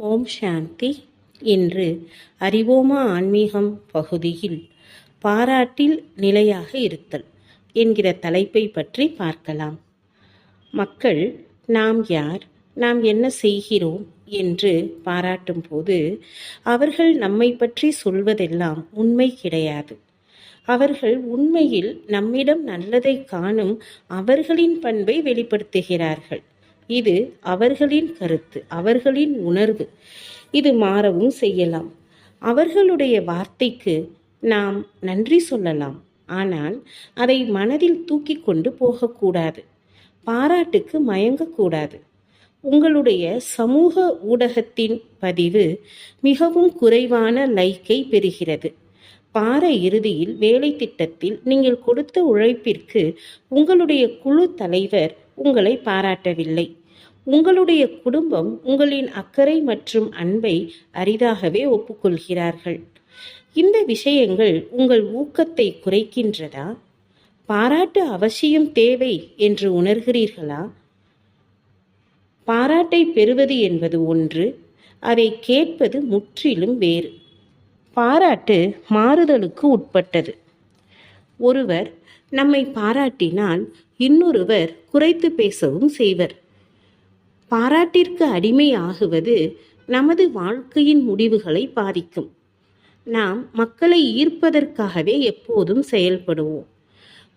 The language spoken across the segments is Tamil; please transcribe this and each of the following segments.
ஓம் சாந்தி. இன்று அறிவோமா ஆன்மீகம் பகுதியில் பாராட்டில் நிலையாக இருத்தல் என்கிற தலைப்பை பற்றி பார்க்கலாம். மக்கள் நாம் யார்? நாம் என்ன செய்கிறோம்? என்று பாராட்டும் போது அவர்கள் நம்மை பற்றி சொல்வதெல்லாம் உண்மை கிடையாது. அவர்கள் உண்மையில் நம்மிடம் நல்லதை காணும் அவர்களின் பண்பை வெளிப்படுத்துகிறார்கள். இது அவர்களின் கருத்து அவர்களின் உணர்வு. இது மாறவும் செய்யலாம். அவர்களுடைய வார்த்தைக்கு நாம் நன்றி சொல்லலாம். ஆனால் அதை மனதில் தூக்கி கொண்டு போகக்கூடாது. பாராட்டுக்கு மயங்கக்கூடாது. உங்களுடைய சமூக ஊடகத்தின் பதிவு மிகவும் குறைவான லைக்கை பெறுகிறது. பார இறுதியில் வேலை திட்டத்தில் நீங்கள் கொடுத்த உழைப்பிற்கு உங்களுடைய குழு தலைவர் உங்களை பாராட்டவில்லை. உங்களுடைய குடும்பம் உங்களின் அக்கறை மற்றும் அன்பை அரிதாகவே ஒப்புக்கொள்கிறார்கள். இந்த விஷயங்கள் உங்கள் ஊக்கத்தை குறைக்கின்றதா? பாராட்டு அவசியம் தேவை என்று உணர்கிறீர்களா? பாராட்டை பெறுவது என்பது ஒன்று அதை கேட்பது முற்றிலும் வேறு. பாராட்டு மாறுதலுக்கு உட்பட்டது. ஒருவர் நம்மை பாராட்டினால் இன்னொருவர் குறைத்து பேசவும் செய்வர். பாராட்டிற்கு அடிமையாகுவது நமது வாழ்க்கையின் முடிவுகளை பாதிக்கும். நாம் மக்களை ஈர்ப்பதற்காகவே எப்போதும் செயல்படுவோம்.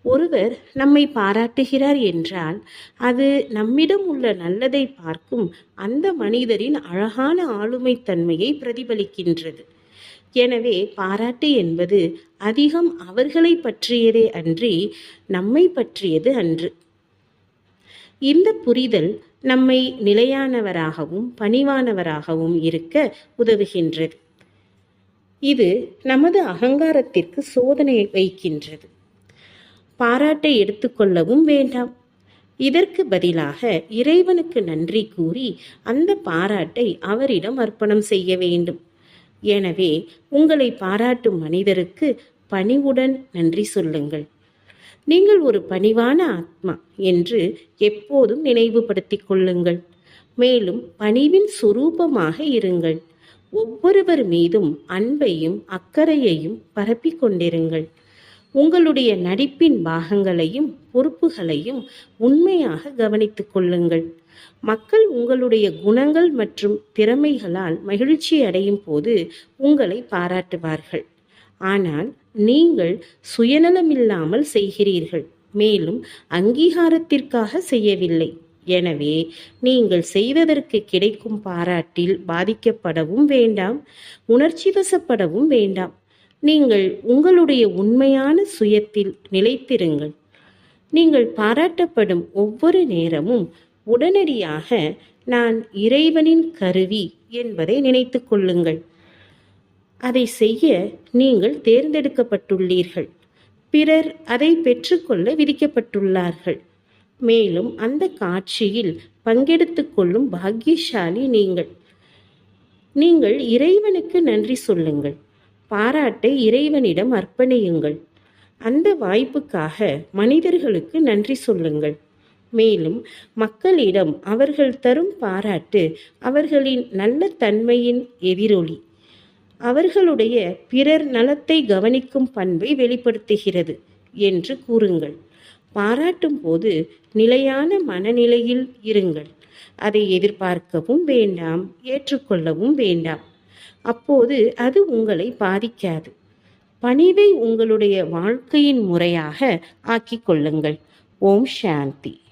ஒருவர் நம்மை பாராட்டுகிறார் என்றால் அது நம்மிடம் உள்ள நல்லதை பார்க்கும் அந்த மனிதரின் அழகான ஆளுமைத்தன்மையை பிரதிபலிக்கின்றது. எனவே பாராட்டு என்பது அதிகம் அவர்களை பற்றியதே அன்றி நம்மை பற்றியது அன்று. இந்த புரிதல் நம்மை நிலையானவராகவும் பணிவானவராகவும் இருக்க உதவுகின்றது. இது நமது அகங்காரத்திற்கு சோதனை வைக்கின்றது. பாராட்டை எடுத்துக்கொள்ளவும் வேண்டாம். இதற்கு பதிலாக இறைவனுக்கு நன்றி கூறி அந்த பாராட்டை அவரிடம் அர்ப்பணம் செய்ய வேண்டும். எனவே உங்களை பாராட்டும் மனிதருக்கு பணிவுடன் நன்றி சொல்லுங்கள். நீங்கள் ஒரு பணிவான ஆத்மா என்று எப்போதும் நினைவுபடுத்திக் கொள்ளுங்கள். மேலும் பணிவின் சுரூபமாக இருங்கள். ஒவ்வொருவர் மீதும் அன்பையும் அக்கறையையும் பரப்பிக் கொண்டிருங்கள். உங்களுடைய நடிப்பின் பாகங்களையும் பொறுப்புகளையும் உண்மையாக கவனித்துக் கொள்ளுங்கள். மக்கள் உங்களுடைய குணங்கள் மற்றும் திறமைகளால் மகிழ்ச்சி அடையும் போது உங்களை பாராட்டுவார்கள். ஆனால் நீங்கள் சுயநலமில்லாமல் செய்கிறீர்கள். மேலும் அங்கீகாரத்திற்காக செய்யவில்லை. எனவே நீங்கள் செய்ததற்கு கிடைக்கும் பாராட்டில் பாதிக்கப்படவும் வேண்டாம் உணர்ச்சி வசப்படவும் வேண்டாம். நீங்கள் உங்களுடைய உண்மையான சுயத்தில் நிலைத்திருங்கள். நீங்கள் பாராட்டப்படும் ஒவ்வொரு நேரமும் உடனடியாக நான் இறைவனின் கருவி என்பதை நினைத்து கொள்ளுங்கள். அதை செய்ய நீங்கள் தேர்ந்தெடுக்கப்பட்டுள்ளீர்கள். பிறர் அதை பெற்றுக்கொள்ள விதிக்கப்பட்டுள்ளார்கள். மேலும் அந்த காட்சியில் பங்கெடுத்து கொள்ளும் பாக்கியசாலி நீங்கள். நீங்கள் இறைவனுக்கு நன்றி சொல்லுங்கள். பாராட்டை இறைவனிடம் அர்ப்பணியுங்கள். அந்த வாய்ப்புக்காக மனிதர்களுக்கு நன்றி சொல்லுங்கள். மேலும் மக்களிடம் அவர்கள் தரும் பாராட்டு அவர்களின் நல்ல தன்மையின் எதிரொலி. அவர்களுடைய பிறர் நலத்தை கவனிக்கும் பண்பை வெளிப்படுத்துகிறது என்று கூறுங்கள். பாராட்டும் போது நிலையான மனநிலையில் இருங்கள். அதை எதிர்பார்க்கவும் வேண்டாம் ஏற்றுக்கொள்ளவும் வேண்டாம். அப்போது அது உங்களை பாதிக்காது. பணிவை உங்களுடைய வாழ்க்கையின் முறையாக ஆக்கிக் கொள்ளுங்கள். ஓம் சாந்தி.